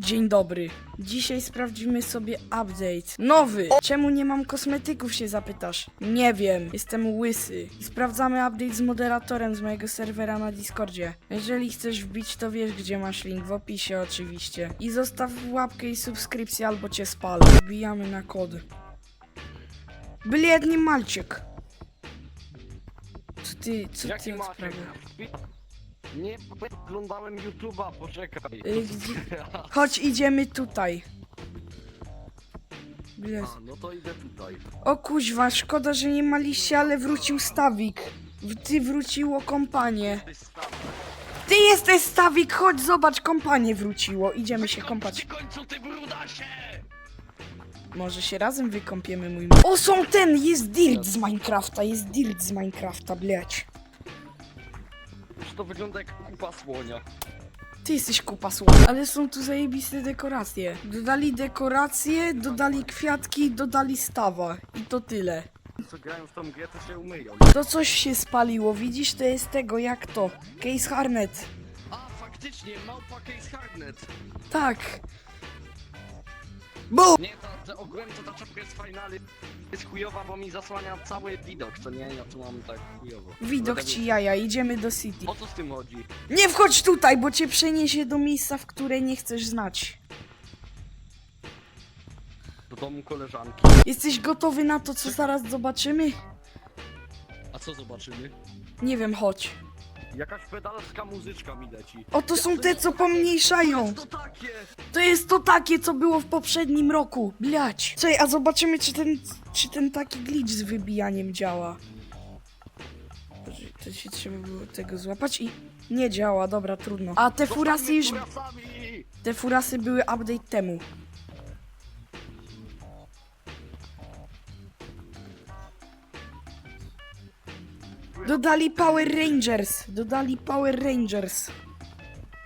Dzień dobry. Dzisiaj sprawdzimy sobie update. Nowy! Czemu nie mam kosmetyków się zapytasz? Nie wiem, jestem łysy. I sprawdzamy update z moderatorem z mojego serwera na Discordzie. Jeżeli chcesz wbić, to wiesz gdzie masz link, w opisie oczywiście. I zostaw łapkę i subskrypcję albo cię spalę. Wbijamy na kod. Bliedny malczyk. Co ty, co ty odprawiasz? Nie oglądałem YouTube'a, poczekaj. Y, gdzie- Chodź, idziemy tutaj. Bles. A, no to idę tutaj. O kuźwa, szkoda, że nie ma liście, ale wrócił stawik. W- Ty wróciło kompanie. Ty jesteś stawik, chodź zobacz, kompanie wróciło. Idziemy się kąpać. W końcu ty brudasie! Może się razem wykąpiemy, mój... O, są ten, jest dirt z Minecrafta, jest dirt z Minecrafta, bleć. Już to wygląda jak kupa słonia. Ty jesteś kupa słowa. Ale są tu zajebiste dekoracje. Dodali dekoracje, dodali kwiatki, dodali stawa. I to tyle. Co grają w tą grę, to się umyją. To coś się spaliło, widzisz? To jest tego, jak to? Case Harnet. A, faktycznie, małpa Case Hardnet. Tak. Nie, ta, ta, ogółem to ta czapka jest fajna, ale jest chujowa, bo mi zasłania cały widok, co nie? Ja tu mam tak chujowo. Widok ci jaja, idziemy do City. O co z tym chodzi? Nie wchodź tutaj, bo cię przeniesie do miejsca, w które nie chcesz znać. Do domu koleżanki. Jesteś gotowy na to, co zaraz zobaczymy? A co zobaczymy? Nie wiem, chodź. Jakaś pedalska muzyczka mi leci. Oto są te, co pomniejszają. To takie! To jest to takie, co było w poprzednim roku. Bliać. Czekaj, a zobaczymy, czy ten, czy ten taki glitch z wybijaniem działa. Boże, To się trzeba było tego złapać i nie działa, dobra, trudno. A te furasy już, Furasami! te furasy były update temu. Dodali Power Rangers, dodali Power Rangers.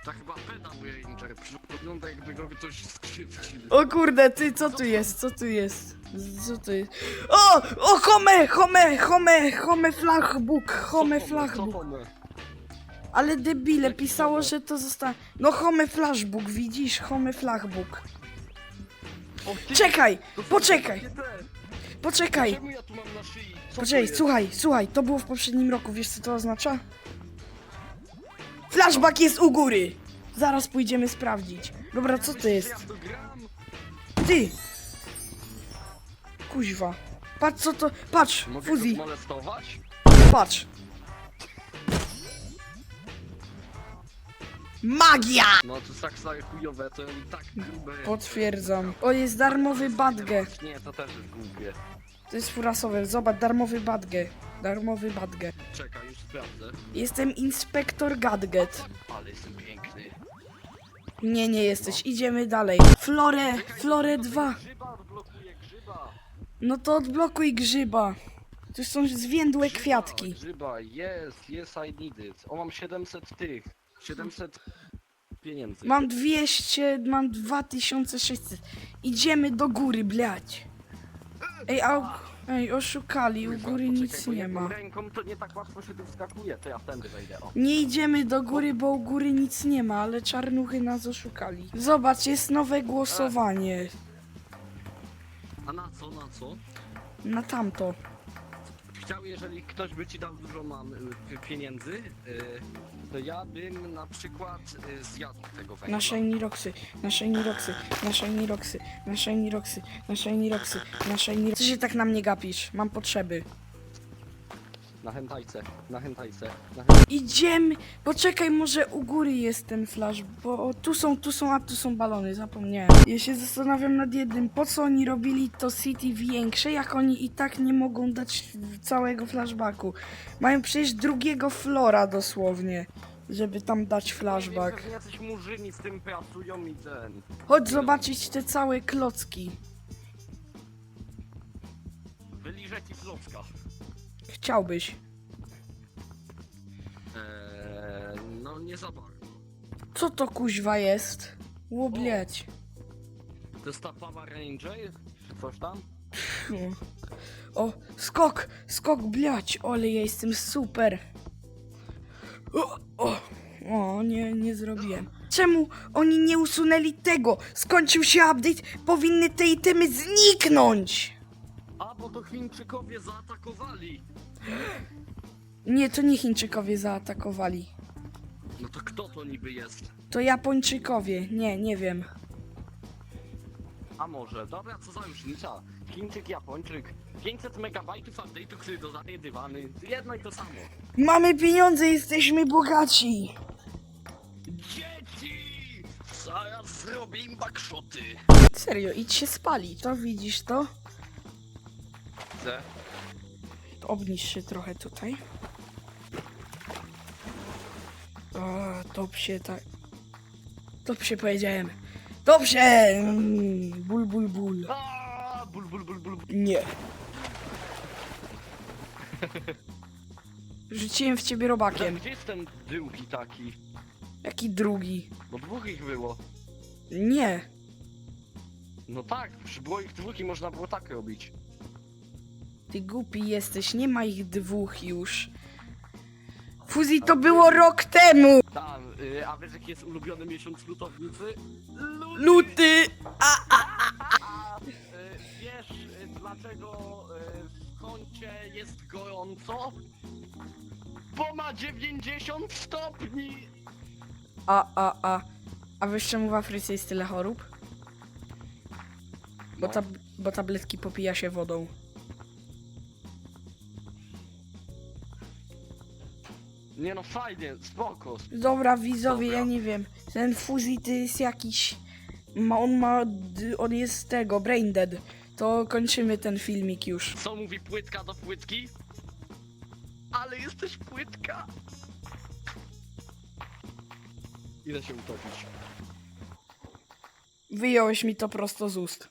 To chyba pedał Ranger, wygląda jakby go ktoś skrzywdził. O kurde, ty, co tu jest, co tu jest? Co tu jest? O! O, home, home, home, home flachbook, home flachbook. Ale debile, pisało, że to zostanie... No home flashbook, widzisz? Home flachbook. Czekaj, poczekaj, poczekaj. Czemu ja tu mam na szyi? Co Poczekaj, jest? słuchaj, słuchaj, to było w poprzednim roku, wiesz co to oznacza? Flashback jest u góry! Zaraz pójdziemy sprawdzić. Dobra, co to jest? że Ja w to gram? Ty! Kuźwa. Patrz co to... Patrz! Mogę molestować? Patrz! Magia! No to tak stare chujowe, to i tak grube. Potwierdzam. O, jest darmowy badge. Nie, to też jest głupie. To jest furasowe. Zobacz, darmowy badge. Darmowy badge. Czekaj, już sprawdzę. Jestem inspektor Gadget. Ale jestem piękny. Nie, nie jesteś. Idziemy dalej. Flore, Flore 2. Grzyba odblokuje grzyba. No to odblokuj grzyba. To są zwiędłe Grzyba, kwiatki. Grzyba, yes, yes I need it. O, mam 700 tych. 700 pieniędzy. Mam 200, mam 2600. Idziemy do góry, blać. Ej, a, ej, oszukali, u Kurwa, góry poczekaj, nic bo nie jedną ma. ręką to nie tak łatwo się tu wskakuje, to ja tędy wejdę, o. Nie idziemy do góry, bo u góry nic nie ma, ale czarnuchy nas oszukali. Zobacz, jest nowe głosowanie. A na co, na co? Na tamto. Chciał, jeżeli ktoś by ci dał dużo mam, y, pieniędzy, y, to ja bym na przykład y, zjadł tego węgla. Na Shiny Roxy, na Shiny Roxy, na Shiny Roxy, na Shiny Roxy, na Shiny Roxy, na Shiny Co się tak na mnie gapisz? Mam potrzeby. Na hentajce, na hentajce, na hentajce. Idziemy. Poczekaj, może u góry jest ten flash, bo tu są, tu są, a tu są balony, zapomniałem. Ja się zastanawiam nad jednym, po co oni robili to City większe, jak oni i tak nie mogą dać całego flashbacku. Mają przecież drugiego flora dosłownie, żeby tam dać flashback. Pewnie jacyś murzyni z tym pracują i ten. Chodź zobaczyć te całe klocki. Wyliżę ci klocka. Chciałbyś. Eee, no nie za bardzo. Co to kuźwa jest? Łoblieć. To jest ta Power Ranger? Czy coś tam? O, skok, skok, bliać, ale ja jestem super. O, o, o nie, nie zrobiłem. Czemu oni nie usunęli tego? Skończył się update, powinny te itemy zniknąć! Bo to Chińczykowie zaatakowali. Nie, to nie Chińczykowie zaatakowali. No to kto to niby jest? To Japończykowie. Nie, nie wiem. A może, dobra, co za różnica? Chińczyk, Japończyk, 500 megabajtów update'u, który dodaje dywany, jedno i to samo. Mamy pieniądze, jesteśmy bogaci! Dzieci! Zaraz zrobię im backshoty. Serio, idź się spalić. To widzisz to? Widzę. Obniż się trochę tutaj. O, dobrze, tak. Dobrze powiedziałem. Dobrze! Mm, ból, ból, ból. Aaaa, ból, ból, ból, ból. Nie. Rzuciłem w ciebie robakiem. Gdzie jest ten drugi taki? Jaki drugi? Bo dwóch ich było. Nie. No tak, przy było ich dwóch i można było tak robić. Ty głupi jesteś, nie ma ich dwóch już. Fuzji to było rok temu! Tam, y, a wiesz jaki jest ulubiony miesiąc lutownicy? Luty! Luty! A y, wiesz y, dlaczego y, w kącie jest gorąco? Bo ma 90 stopni! A, a, a. A wiesz czemu w Afryce jest tyle chorób? Bo, No. tab bo tabletki popija się wodą. Nie no fajnie, spoko. Dobra, widzowie, Dobra. ja nie wiem. Ten Fuzji to jest jakiś... Ma, on ma... d- On jest z tego, brain dead. To kończymy ten filmik już. Co mówi płytka do płytki? Ale jesteś płytka! Idę się utopić. Wyjąłeś mi to prosto z ust.